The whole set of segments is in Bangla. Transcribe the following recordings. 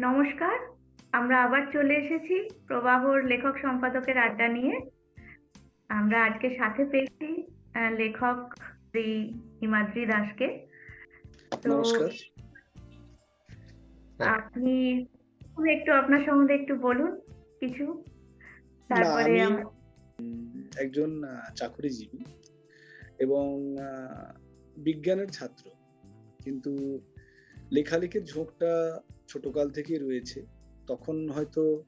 নমস্কার আমরা আবার চলে এসেছি প্রবাহর লেখক সম্পাদকের আড্ডা নিয়ে। আমরা আজকে সাথে পেয়েছি লেখক শ্রী হিমাদ্রি দাসকে। তো আপনি একটু আপনার সম্বন্ধে একটু বলুন কিছু। তারপরে একজন চাকুরিজীবী এবং বিজ্ঞানের ছাত্র। কিন্তু লেখালেখির ঝোঁকটা ছোটকাল থেকেই রয়েছে। তখন হয়তো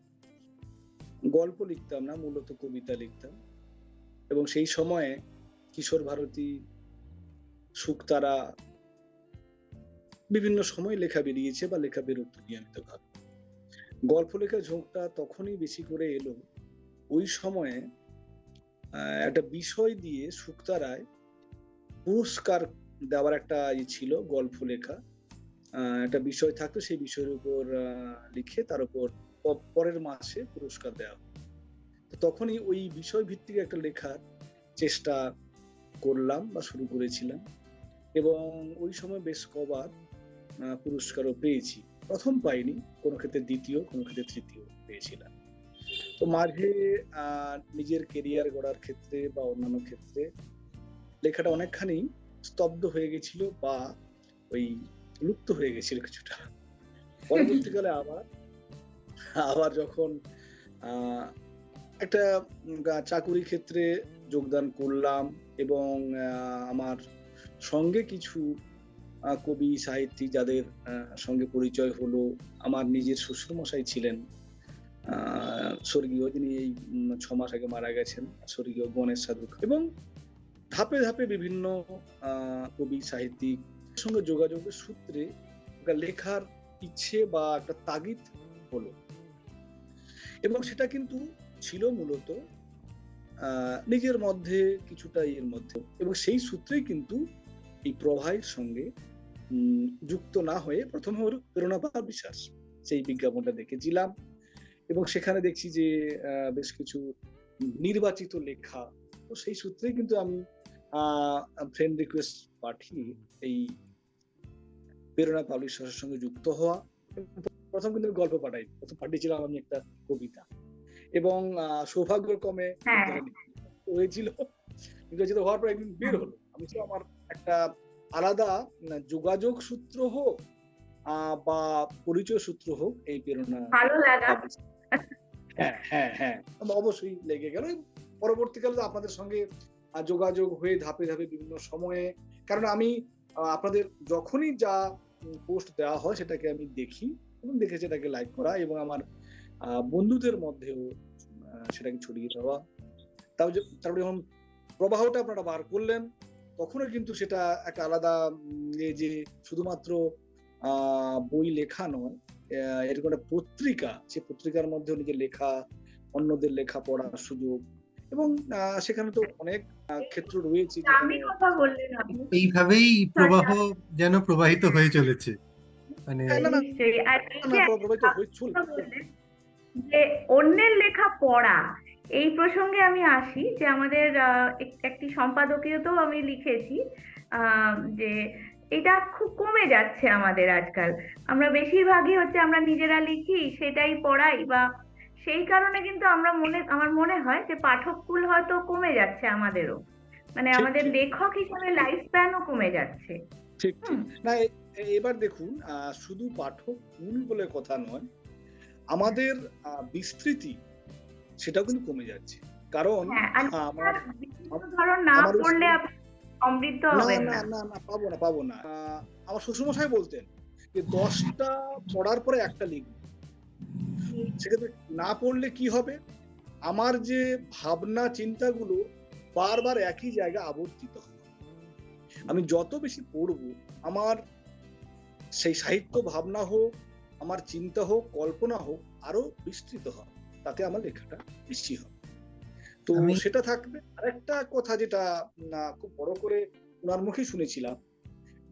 গল্প লিখতাম না, মূলত কবিতা লিখতাম। এবং সেই সময়ে কিশোর ভারতী শুকতারা বিভিন্ন সময় লেখা বেরিয়েছে বা লেখা বেরোতো নিয়মিতভাবে। গল্প লেখার ঝোঁকটা তখনই বেশি করে এলো। ওই সময়ে একটা বিষয় দিয়ে শুক্তারায় পুরস্কার দেওয়ার একটা ই ছিল গল্প লেখা। একটা বিষয় থাকতো, সেই বিষয়ের উপর লিখে তার উপর পরের মাসে পুরস্কার দেওয়া। তো তখনই ওই বিষয় ভিত্তিক একটা লেখার চেষ্টা করলাম বা শুরু করেছিলাম এবং ওই সময় বেশ কবার পুরস্কারও পেয়েছি প্রথম পাইনি, কোনো ক্ষেত্রে দ্বিতীয়, কোনো ক্ষেত্রে তৃতীয় পেয়েছিলাম তো মাঝে নিজের কেরিয়ার গড়ার ক্ষেত্রে বা অন্যান্য ক্ষেত্রে লেখাটা অনেকখানি স্তব্ধ হয়ে গেছিল বা ওই লুপ্ত হয়ে গেছিল কিছুটা। পরবর্তীকালে আবার আবার যখন একটা চাকুরি ক্ষেত্রে যোগদান করলাম এবং আমার সঙ্গে কিছু কবি সাহিত্যিক যাদের সঙ্গে পরিচয় হলো, আমার নিজের শ্বশুরমশাই ছিলেন। স্বর্গীয় যিনি এই ছ মাস আগে মারা গেছেন, স্বর্গীয় গণেশ সাধু এবং ধাপে ধাপে বিভিন্ন কবি, সাহিত্যিক সঙ্গে যোগাযোগের সূত্রে একটা লেখার ইচ্ছে বা একটা তাগিদ হলো। এবং সেটা কিন্তু ছিল মূলত নিজের মধ্যে, কিছুটা এর মধ্যে। এবং সেই সূত্রেই কিন্তু এই প্রভায়ের সঙ্গে যুক্ত না হয়ে প্রথমে হলো প্রেরণা বা বিশ্বাস। সেই বিজ্ঞাপনটা দেখেছিলাম। এবং সেখানে দেখছি যে বেশ কিছু নির্বাচিত লেখা। তো সেই সূত্রেই কিন্তু আমি ফ্রেন্ড রিকোয়েস্ট পাঠিয়ে এই প্রেরণা পাবলিশারের সঙ্গে যুক্ত হওয়া। প্রথম কিন্তু গল্প পাঠাই প্রথম পাঠিয়েছিলাম আমি একটা কবিতা। এবং সৌভাগ্যক্রমে হ্যাঁ। হয়েছিল নির্বাচিত হওয়ার পর একদিন বের হলো। আমি তো আমার একটা আলাদা যোগাযোগ সূত্র হোক বা পরিচয় সূত্র হোক এই প্রেরণা হ্যাঁ হ্যাঁ হ্যাঁ অবশ্যই লেগে গেল। পরবর্তীকালে আপনাদের সঙ্গে যোগাযোগ হয়ে ধাপে ধাপে বিভিন্ন সময়ে কারণ আমি আপনাদের যখনই যা পোস্ট দেওয়া হয় সেটাকে আমি দেখি এবং দেখে সেটাকে লাইক করা এবং আমার বন্ধুদের মধ্যেও সেটাকে ছড়িয়ে দেওয়া। তাও যে- তারপরে যখন প্রবাহটা আপনারা বার করলেন, তখনও কিন্তু সেটা একটা আলাদা যে শুধুমাত্র বই লেখা নয় এরকম একটা পত্রিকা, সে পত্রিকার মধ্যেও নিজের লেখা, অন্যদের লেখা পড়ার সুযোগ এবং সেখানে তো অনেক ক্ষেত্র রয়েছে আমি যেখানে কথা বললেন আপনি। এইভাবেই প্রবাহ যেন প্রবাহিত হয়ে চলেছে। মানে যে অন্যের লেখা পড়া এই প্রসঙ্গে আমি আসি যে আমাদের একটি সম্পাদকীয়তেও আমি লিখেছি আহ, যে এটা খুব কমে যাচ্ছে আমাদের আজকাল। আমরা বেশিরভাগই হচ্ছে আমরা নিজেরা লিখি সেটাই পড়াই বা সেই কারণে কিন্তু আমরা মনে আমার মনে হয় যে পাঠককুল হয়তো কমে যাচ্ছে আমাদেরও। মানে আমাদের লেখক হিসেবে লাইফ স্প্যানও কমে যাচ্ছে। ঠিক ঠিক। না এবার দেখুন আহ, শুধু পাঠক মূল বলে কথা নয় আমাদের আহ, বিস্তৃতি সেটাও কিন্তু কমে যাচ্ছে। কারণ হ্যাঁ না আমার পড়লে আপনি সমৃদ্ধ না না না। না না পাবো না পাবো না। আহ, আমার শ্বশুরমশাই বলতেন যে দশটা পড়ার পরে একটা লিখব। সেক্ষেত্রে না পড়লে কি হবে? আমার যে ভাবনা চিন্তাগুলো বারবার একই জায়গায় আবর্তিত হবে আমি যত বেশি পড়ব আমার সেই সাহিত্য ভাবনা হোক আমার চিন্তা হোক কল্পনা হোক আরও বিস্তৃত হয় তাতে আমার লেখাটা বেশি হবে। তো সেটা থাকবে। আরেকটা কথা যেটা খুব বড় করে ওনার মুখে শুনেছিলাম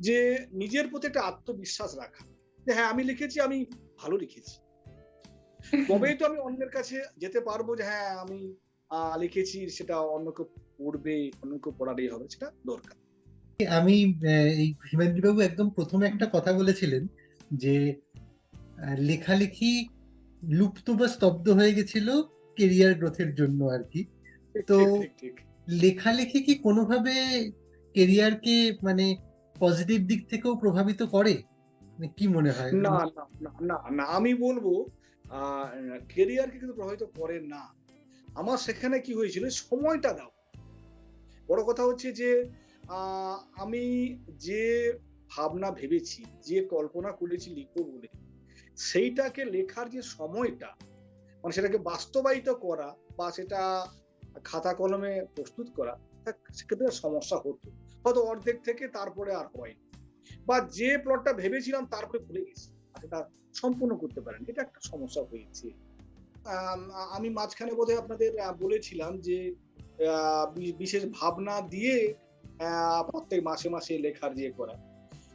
যে নিজের প্রতি একটা আত্মবিশ্বাস রাখা। যে হ্যাঁ আমি লিখেছি আমি ভালো লিখেছি। তবেই তো আমি অন্যের কাছে যেতে পারব যে হ্যাঁ আমি লিখেছি সেটা অন্য কেউ পড়বে অন্য কেউ পড়ালেই হবে সেটা দরকার। আমি এই হিমাদ্রিবাবু একদম প্রথমে একটা কথা বলেছিলেন যে লেখালেখি লুপ্ত বা স্তব্ধ হয়ে গেছিল কেরিয়ার গ্রোথের জন্য আর কি। তো। লেখালেখি কি কোনোভাবে কেরিয়ারকে মানে পজিটিভ দিক থেকেও প্রভাবিত করে? মানে কি মনে হয়? না না না না আমি বলব কেরিয়ারকে কিন্তু প্রভাবিত করে না। আমার সেখানে কি হয়েছিল? সময়টা দাও। বড় কথা হচ্ছে যে আমি যে ভাবনা ভেবেছি, যে কল্পনা করেছি লিখব বলে, সেইটাকে লেখার যে সময়টা মানে সেটাকে বাস্তবায়িত করা বা সেটা খাতা কলমে প্রস্তুত করা সেক্ষেত্রে সমস্যা হতো। হয়তো অর্ধেক থেকে তারপরে আর হয়নি। বা যে প্লটটা ভেবেছিলাম তারপরে ভুলে গেছি। সেটা সম্পূর্ণ করতে পারেন। এটা একটা সমস্যা হয়েছে। আমি মাঝখানে বোধহয় আপনাদের বলেছিলাম যে বিশেষ ভাবনা দিয়ে প্রত্যেক মাসে মাসে লেখার যে করা।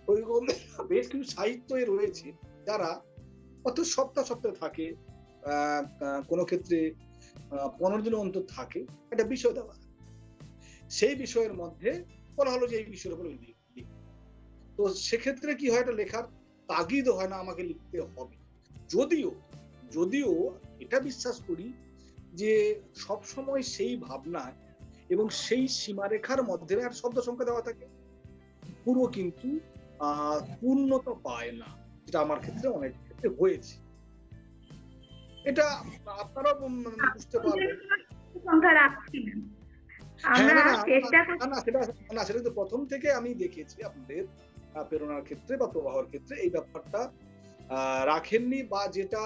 ওইরকম বেশ কিছু সাহিত্য রয়েছে যারা অত সপ্তাহ সপ্তাহে থাকে কোনো ক্ষেত্রে পনেরো দিন অন্তর থাকে। একটা বিষয় দেওয়া। সেই বিষয়ের মধ্যে বলা হলো যে, এই বিষয়ের উপর লিখ। তো সেক্ষেত্রে কি হয় এটা লেখার তাগিদ হয় না আমাকে লিখতে হবে। যদিও যদিও এটা বিশ্বাস করি যে সব সময় সেই ভাবনায় এবং সেই সীমারেখার মধ্যে একটা শব্দ সংখ্যা দেওয়া থাকে। পুরো কিন্তু পূর্ণতা পায় না যেটা আমার ক্ষেত্রে অনেক ক্ষেত্রে হয়েছে। এটা আপনারাও বুঝতে পারবেন। না। হ্যাঁ, না, সেটা তো প্রথম থেকে আমি দেখেছি আপনাদের। প্রেরণার ক্ষেত্রে বা প্রবাহের ক্ষেত্রে এই ব্যাপারটা রাখেননি বা যেটা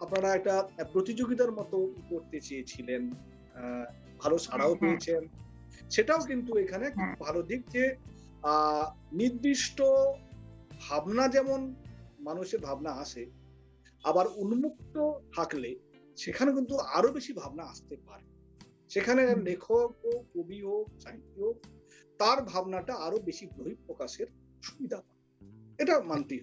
আপনারা একটা প্রতিযোগিতার মতো করতে চেয়েছিলেন ভালো সাড়াও হ্যাঁ। পেয়েছেন সেটাও কিন্তু এখানে হ্যাঁ। ভালো দিক যে নির্দিষ্ট ভাবনা যেমন মানুষের ভাবনা আসে আবার উন্মুক্ত থাকলে সেখানে কিন্তু আরও বেশি ভাবনা আসতে পারে সেখানে লেখক হোক কবি হোক সাহিত্য হোক তার ভাবনাটা আরও বেশি বহিঃপ্রকাশের সুবিধা পায়। এটা।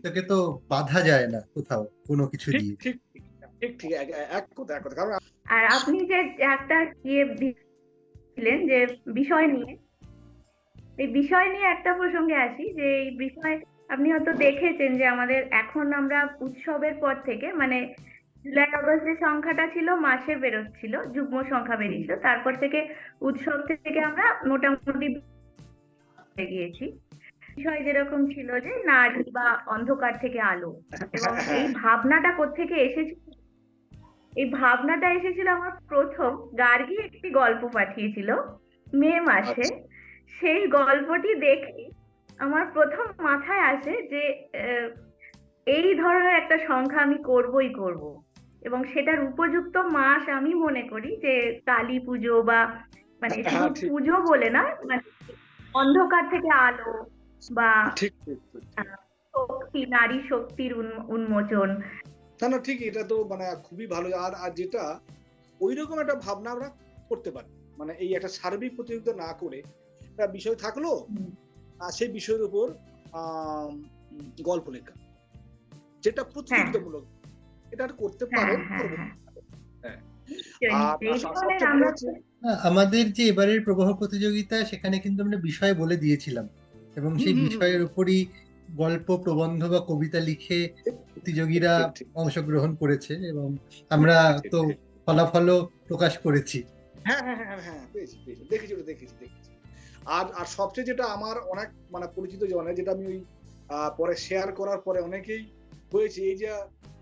তাকে তো বাধা যায় না কোথাও কোনো কিছু দিয়ে। ঠিক ঠিক ঠিক ঠিক এক এক কথা এক কথা। কারণ আর আপনি যে একটা ইয়ে দিলেন যে বিষয় নিয়ে এই বিষয় নিয়ে একটা প্রসঙ্গে আসি যে এই বিষয় আপনি হয়তো দেখেছেন যে আমাদের এখন আমরা উৎসবের পর থেকে মানে জুলাই আগস্ট যে সংখ্যাটা ছিল মাসে বেরোচ্ছিল যুগ্ম সংখ্যা বেরিয়েছিল তারপর থেকে উৎসব থেকে আমরা মোটামুটি গিয়েছি বিষয় যেরকম ছিল যে নারী বা অন্ধকার থেকে আলো এবং এই ভাবনাটা কোত্থেকে এসেছিল এই ভাবনাটা এসেছিল আমার প্রথম গার্গী একটি গল্প পাঠিয়েছিল মে মাসে আচ্ছা। সেই গল্পটি দেখে আমার প্রথম মাথায় আসে যে এই ধরনের একটা সংখ্যা আমি করবই করব এবং সেটার উপযুক্ত মাস আমি মনে করি যে কালী পুজো বা মানে হ্যাঁ। পুজো বলে না মানে অন্ধকার থেকে আলো বা। শক্তি নারী শক্তির উন্মোচন। না না ঠিক এটা তো মানে খুবই ভালো। আর আর যেটা ওই রকম একটা ভাবনা আমরা করতে পারি। মানে এই একটা সার্বিক প্রতিযোগিতা না করে একটা বিষয় থাকল আর সেই বিষয়ের উপর গল্প লেখা। যেটা প্রতিযোগিতামূলক। এটা আর করতে হ্যাঁ পারেন হ্যাঁ। হ্যাঁ। হ্যাঁ। আমাদের যে এবারের প্রবাহ প্রতিযোগিতা সেখানে কিন্তু আমরা বিষয় বলে দিয়েছিলাম। এবং সেই। বিষয়ের উপরই গল্প প্রবন্ধ বা কবিতা লিখে প্রতিযোগীরা। অংশগ্রহণ করেছে এবং আমরা তো। ফলাফলও প্রকাশ করেছি হ্যাঁ হ্যাঁ হ্যাঁ হ্যাঁ পেয়েছি পেয়েছি দেখেছি ওটা দেখেছি দেখেছি আর আর সবচেয়ে যেটা আমার অনেক মানে পরিচিত জনে যেটা আমি ওই পরে শেয়ার করার পরে অনেকেই হয়েছে এই যে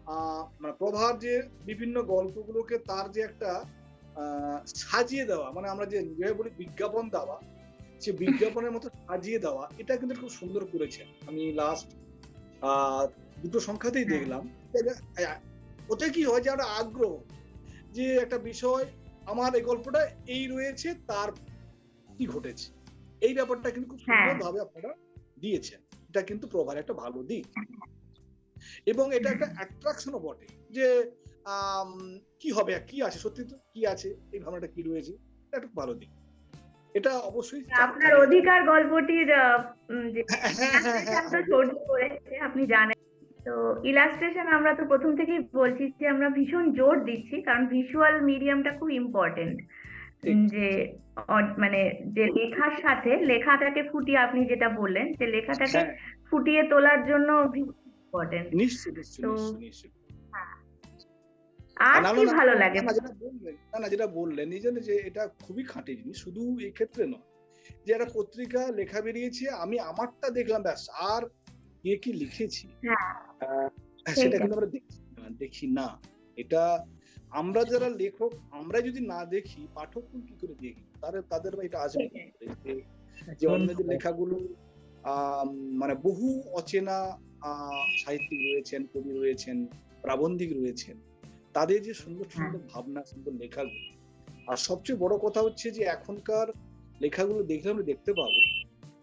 আহ, মানে প্রভার যে বিভিন্ন গল্পগুলোকে তার যে একটা আহ, সাজিয়ে দেওয়া মানে আমরা যে বলি বিজ্ঞাপন দেওয়া সে বিজ্ঞাপনের মতো সাজিয়ে দেওয়া এটা কিন্তু খুব সুন্দর করেছে। আমি লাস্ট দুটো সংখ্যাতেই হ্যাঁ। দেখলাম। ওতে কি হয় যে একটা আগ্রহ যে একটা বিষয় আমার এই গল্পটা এই রয়েছে তার কি ঘটেছে? এই ব্যাপারটা কিন্তু খুব হ্যাঁ। সুন্দরভাবে আপনারা দিয়েছেন। এটা কিন্তু প্রভার একটা ভালো দিক। এবং এটা একটা অ্যাট্রাকশনও বটে যে কি হবে কি আছে? সত্যি তো কি আছে? এই ভাবনাটা কি রয়েছে? এটা একটা ভালো দিক। এটা অবশ্যই আপনার অধিকার গল্পটির হ্যাঁ, হ্যাঁ, হ্যাঁ, আপনি জানেন। তো ইলাস্ট্রেশন আমরা তো প্রথম থেকেই বলছি যে আমরা ভীষণ জোর দিচ্ছি কারণ ভিজুয়াল মিডিয়ামটা খুব ইম্পর্টেন্ট যে মানে যে লেখার সাথে লেখাটাকে ফুটিয়ে আপনি যেটা বললেন যে লেখাটাকে ফুটিয়ে তোলার জন্য ইম্পর্টেন্ট তো- আর কি ভালো লাগে? না, না যেটা বললেন জন্য যে এটা খুবই খাঁটি জিনিস। শুধু এই ক্ষেত্রে নয় যে একটা পত্রিকা লেখা বেরিয়েছে আমি আমারটা দেখলাম ব্যাস আর কে কি লিখেছি? হ্যাঁ সেটা কিন্তু আমরা দেখি না, এটা আমরা যারা লেখক আমরা যদি না দেখি পাঠক কি করে দেখি তাদের তাদের এটা আসবে? যে- অন্যদের লেখাগুলো মানে বহু অচেনা আহ, সাহিত্যিক রয়েছেন কবি রয়েছেন প্রাবন্ধিক রয়েছেন। তাদের যে সুন্দর সুন্দর ভাবনা সুন্দর লেখাগুলো। আর সবচেয়ে বড় কথা হচ্ছে যে এখনকার লেখাগুলো দেখলে আমরা দেখতে পাবো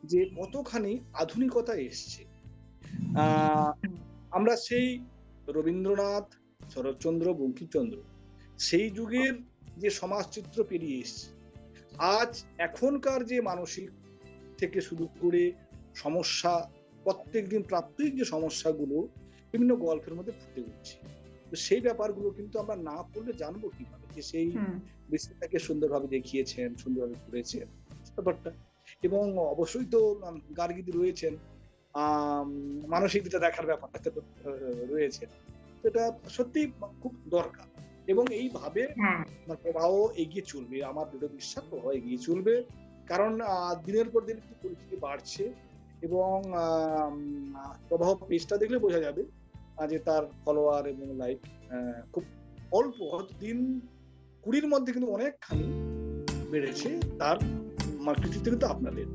যে কতখানি আধুনিকতা এসছে। আমরা সেই রবীন্দ্রনাথ শরৎচন্দ্র বঙ্কিমচন্দ্র সেই যুগের যে সমাজচিত্র পেরিয়ে এসছে। আজ এখনকার যে মানসিক থেকে শুরু করে সমস্যা প্রত্যেকদিন প্রাত্যহিক যে সমস্যাগুলো বিভিন্ন গল্পের মধ্যে ফুটে উঠছে। সেই ব্যাপারগুলো কিন্তু আমরা না পড়লে জানব কীভাবে যে সেই বিষয়টাকে সুন্দরভাবে দেখিয়েছেন সুন্দরভাবে করেছেন ব্যাপারটা। এবং অবশ্যই তো গার্গীদি রয়েছেন আম, মানসিক দিকটা দেখার ব্যাপারটা তো রয়েছে। এটা সত্যি খুব দরকার। এবং এইভাবে প্রবাহ এগিয়ে চলবে আমার দৃঢ় বিশ্বাস প্রবাহ এগিয়ে চলবে। কারণ দিনের পর দিন পরিচিতি বাড়ছে এবং আহ, প্রবাহ পেজটা দেখলে বোঝা যাবে যে তার ফলোয়ার এবং লাইক খুব অল্প হয়তো দিন কুড়ির মধ্যে কিন্তু অনেকখানি বেড়েছে। তার কৃতিত্ব কিন্তু আপনাদের।